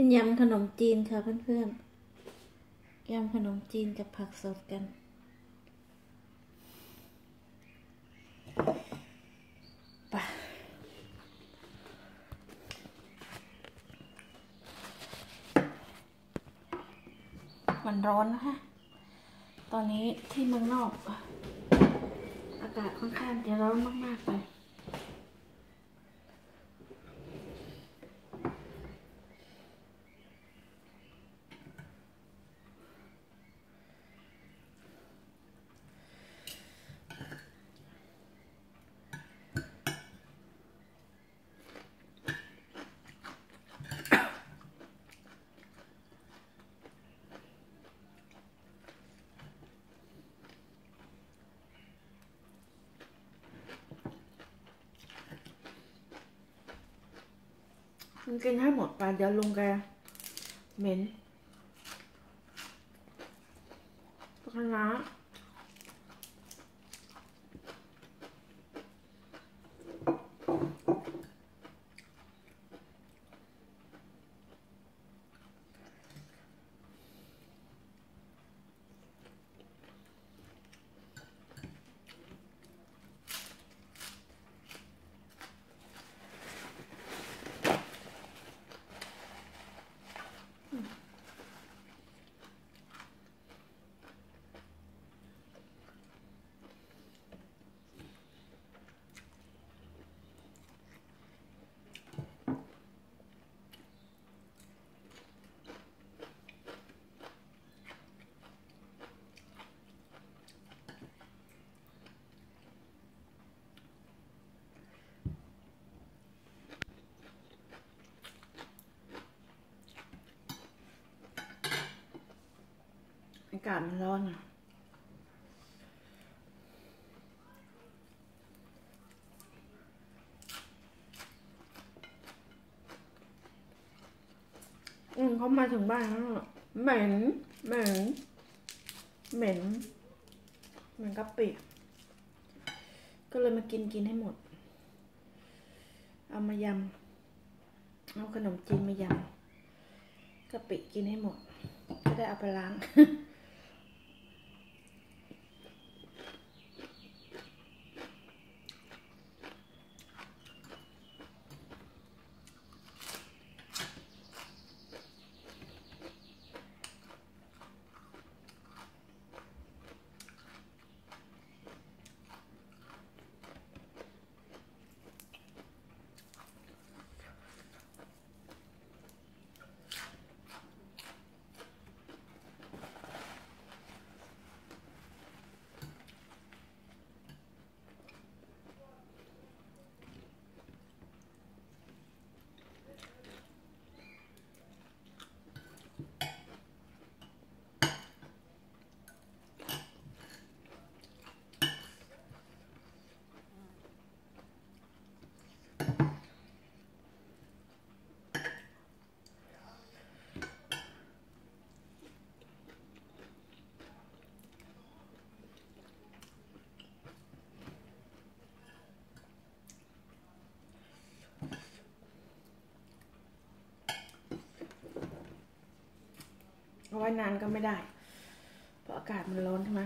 กินยำขนมจีนค่ะเพื่อนๆ ยำขนมจีนกับผักสดกันไปมันร้อนนะคะ ตอนนี้ที่เมืองนอก อากาศค่อนข้างจะร้อนมากๆเลย มึงกินให้หมดไปเดี๋ยวลุงแกเหม็นคณะอา กาศมันร้อนอืมเขามาถึงบ้านแล้วเหม็นเหม็นเหม็นเหม็นกะปิก็เลยมากินกินให้หมด เอามายำ เอาขนมจีนมายำกะปิกินให้หมด ก็ได้เอาไปล้าง เอาไว้นานก็ไม่ได้ เพราะอากาศมันร้อนใช่ไหม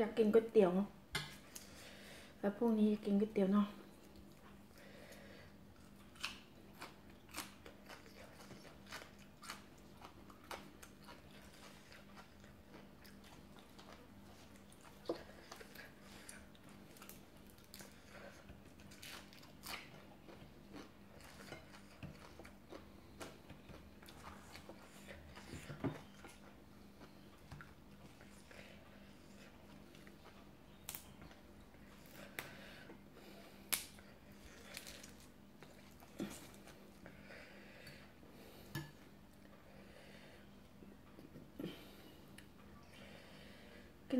อยากกินก๋วยเตี๋ยว แล้วพรุ่งนี้กินก๋วยเตี๋ยวเนาะ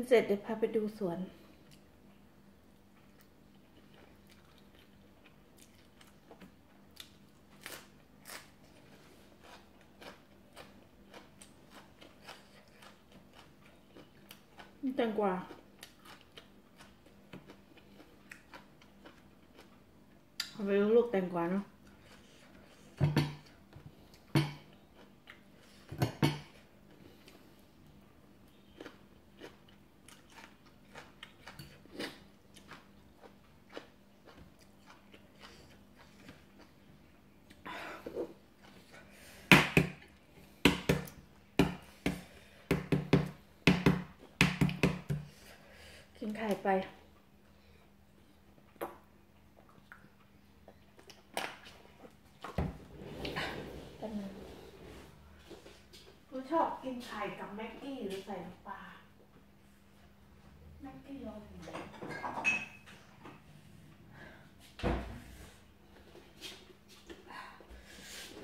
เสร็จเดี๋ยวพาไปดูสวนแตงกวาเอาไปดูลูกแตงกวาเนาะ กิน ไข่ไปเป็นไงรู้ชอบกินไข่กับแม็กกี้หรือใส่น้ำปลา แม็กกี้รอถึง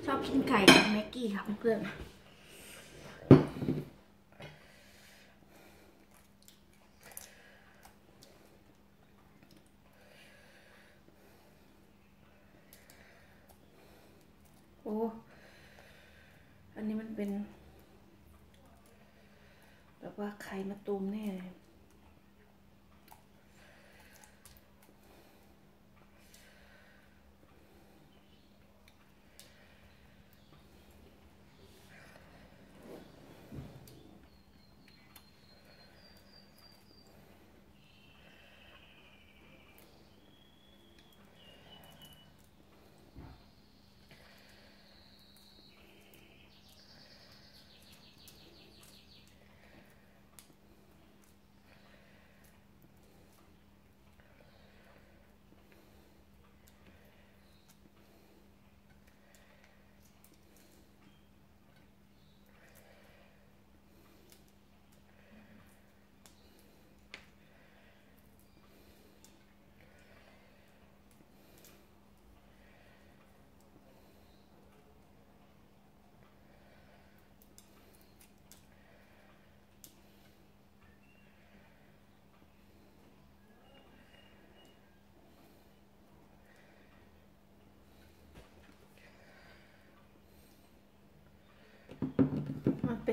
ชอบกินไข่กับแม็กกี้ค่ะเพื่อนๆ โอ้ อันนี้มันเป็น แบบว่า ไข่มาตูมแน่เลย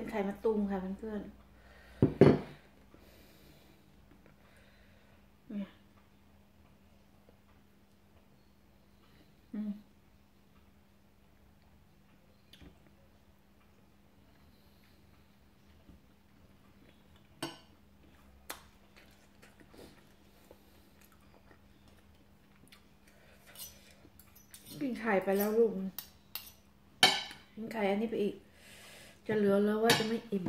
ไข่มะตูมค่ะเพื่อนๆเนี่ยอืมกินไข่ไปแล้วลูกกินไข่อันนี้ไปอีก จะเหลือแล้วว่าจะไม่อิ่ม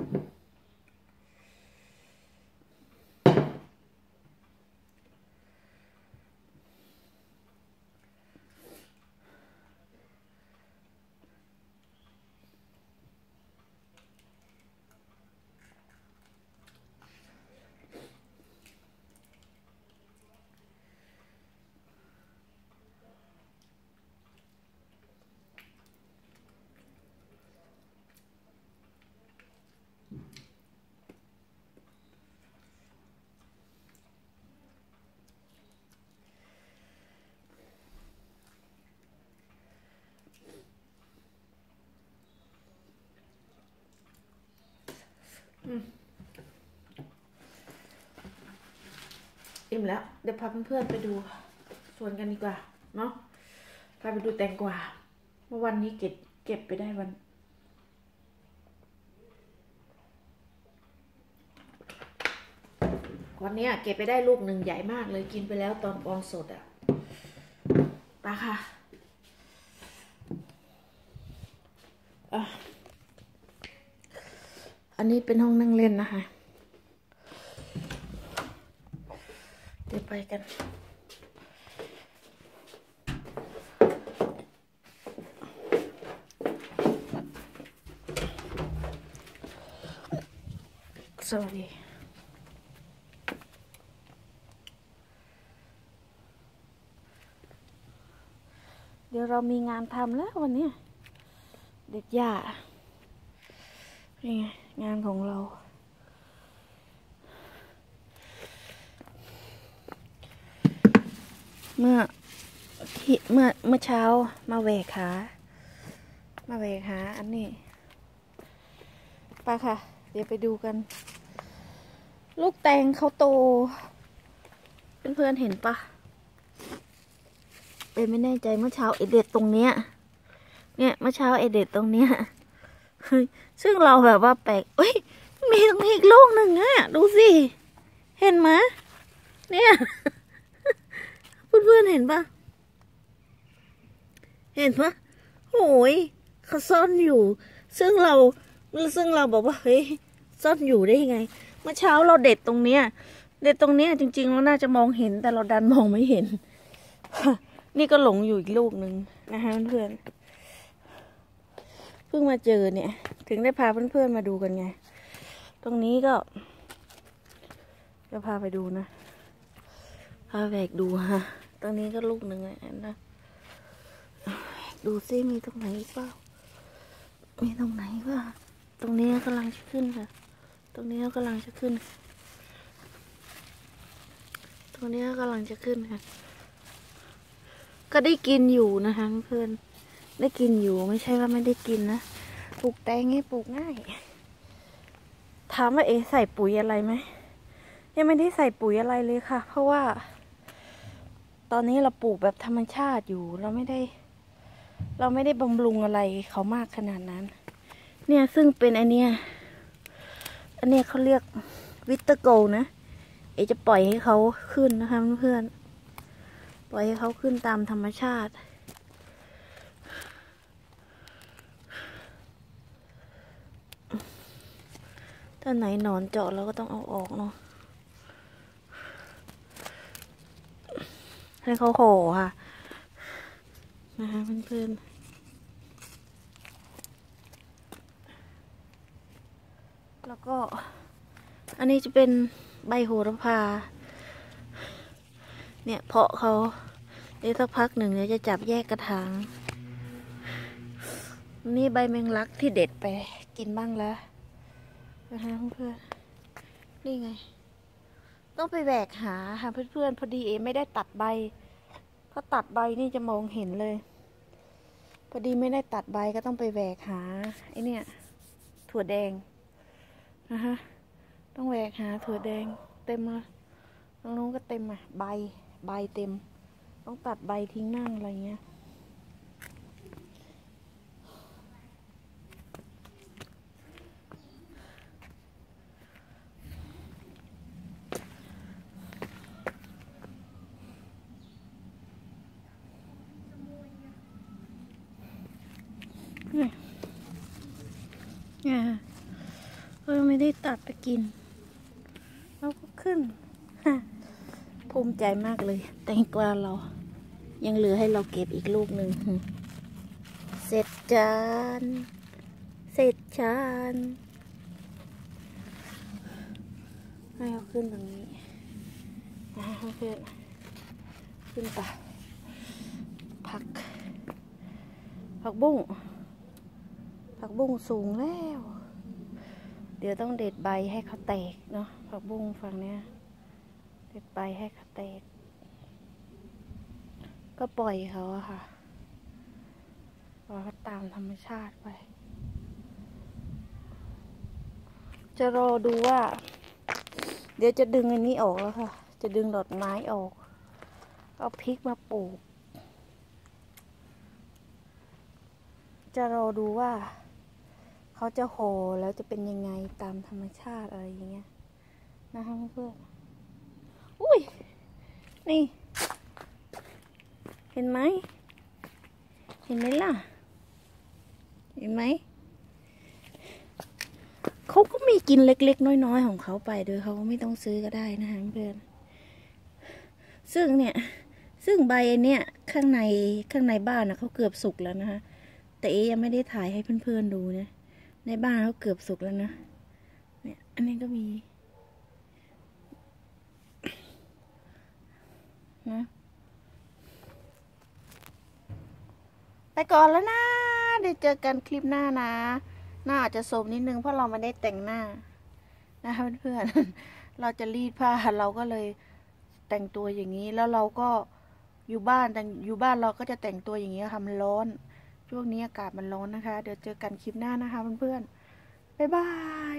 อิ่มแล้ว เดี๋ยวพาเพื่อนๆไปดูสวนกันดีกว่า เนาะพาไปดูแตงกวาเมื่อวันนี้เก็บเก็บไปได้วัน วันนี้เก็บไปได้ลูกหนึ่งใหญ่มากเลยกินไปแล้วตอนปอนสดอะไปค่ะอะ อันนี้เป็นห้องนั่งเล่นนะคะ เดี๋ยวไปกันสวัสดีเดี๋ยวเรามีงานทำแล้ววันนี้ เด็ดหญ้านี่ไง งานของเรา เมื่อที่เมื่อเมื่อเช้ามาแหวกขามาแหวกหาอันนี้ไปค่ะ เดี๋ยวไปดูกัน ลูกแตงเขาโต เพื่อนๆเห็นปะเอไม่แน่ใจเมื่อเช้าเอเด็ดตรงเนี้ย เนี่ยเมื่อเช้าเอเด็ดตรงเนี้ย ซึ่งเราแบบว่าแปลกเอ้ย มีตรงนี้อีกลูกหนึ่งอะดูสิ เห็นไหมเนี่ยเพื่อนๆเห็นปะเห็นปะโอ้ยเขาซ่อนอยู่ ซึ่งเราซึ่งเราบอกว่าเฮ้ยซ่อนอยู่ได้ยังไง เมื่อเช้าเราเด็ดตรงเนี้ย เด็ดตรงเนี้ยจริงๆเราน่าจะมองเห็นแต่เราดันมองไม่เห็น นี่ก็หลงอยู่อีกลูกหนึ่งนะคะเพื่อนๆ เพิ่งมาเจอเนี่ย ถึงได้พาเพื่อนๆมาดูกันไง ตรงนี้ก็ จะพาไปดูนะ พาแบกดูฮะ ตรงนี้ก็ลูกหนึ่งนะ ดูซิมีตรงไหนเปล่า มีตรงไหนบ้าตรงนี้กำลังจะขึ้นค่ะ ตรงนี้กำลังจะขึ้น ตรงนี้กำลังจะขึ้นค่ะ ก็ได้กินอยู่นะคะเพื่อน ได้กินอยู่ไม่ใช่ว่าไม่ได้กินนะ ปลูกแตงนี่ปลูกง่าย ถามว่าเอใส่ปุ๋ยอะไรไหม ยังไม่ได้ใส่ปุ๋ยอะไรเลยค่ะ เพราะว่า ตอนนี้เราปลูกแบบธรรมชาติอยู่ เราไม่ได้ เราไม่ได้บำรุงอะไรเขามากขนาดนั้น เนี่ยซึ่งเป็นอันเนี้ย อันเนี้ยเขาเรียกวิตเตอร์โกนะ เอจะปล่อยให้เขาขึ้นนะคะเพื่อนปล่อยให้เขาขึ้นตามธรรมชาติ ถ้าไหนหนอนเจาะเราก็ต้องเอาออกเนาะให้เขาโหค่ะนะคะเพื่อนๆแล้วก็ อันนี้จะเป็นใบโหระพา เนี่ยเพาะเขาเดี๋ยวสักพักหนึ่งเดี๋ยวจะจับแยกกระถาง นี่ใบแมงลักที่เด็ดไปกินบ้างแล้ว นะคะเพื่อนๆนี่ไง ต้องไปแหวกหาค่ะเพื่อนๆพอดีเอไม่ได้ตัดใบถ้าตัดใบนี่จะมองเห็นเลย พอดีไม่ได้ตัดใบก็ต้องไปแหวกหาไอเนี่ยถั่วแดงนะคะต้องแหวกหาถั่วแดงเต็มเลยตรงนู้นก็เต็มอะใบใบเต็ม ต้องตัดใบทิ้งนั่งอะไรเงี้ย เนี่ยเราไม่ได้ตัดไปกิน เราก็ขึ้นภูมิใจมากเลย แตงกวาเรา ยังเหลือให้เราเก็บอีกลูกหนึ่งเสร็จจานเสร็จจานให้เขาขึ้นตรงนี้นะเพื่อนขึ้นไปผักผักบุ้ง ผักบุ้งสูงแล้ว เดี๋ยวต้องเด็ดใบให้เขาแตกเนาะผักบุ้งฝั่งเนี้ยเด็ดใบให้เขาแตก ก็ปล่อยเขาอะค่ะปล่อยเขาตามธรรมชาติไป จะรอดูว่า เดี๋ยวจะดึงอันนี้ออกแล้วค่ะ จะดึงดอกไม้ออก เอาพริกมาปลูกจะรอดูว่า เขาจะโหแล้วจะเป็นยังไงตามธรรมชาติอะไรอย่างเงี้ยนะคะเพื่อนอุ้ย นี่ เห็นไหม เห็นไหมล่ะ เห็นไหม เขาก็มีกินเล็ก ๆ น้อย ๆ ของเขาไป โดยเขาไม่ต้องซื้อก็ได้นะคะเพื่อน ซึ่งเนี่ย ซึ่งใบเนี่ยข้างในข้างในบ้านนะเขาเกือบสุกแล้วนะคะ แต่เอยังไม่ได้ถ่ายให้เพื่อน ๆ ดูเนี่ย ในบ้านเขาเกือบสุกแล้วนะ เนี่ย อันนี้ก็มี นะ ไปก่อนแล้วนะ เดี๋ยวเจอกันคลิปหน้านะ หน้าอาจจะโสมนิดนึงเพราะเราไม่ได้แต่งหน้า นะคะเพื่อนๆ เราจะรีดผ้าเราก็เลยแต่งตัวอย่างนี้แล้วเราก็อยู่บ้านแต่อยู่บ้านเราก็จะแต่งตัวอย่างนี้ค่ะมันร้อน ช่วงนี้อากาศมันร้อนนะคะ เดี๋ยวเจอกันคลิปหน้านะคะเพื่อนๆ บ๊ายบาย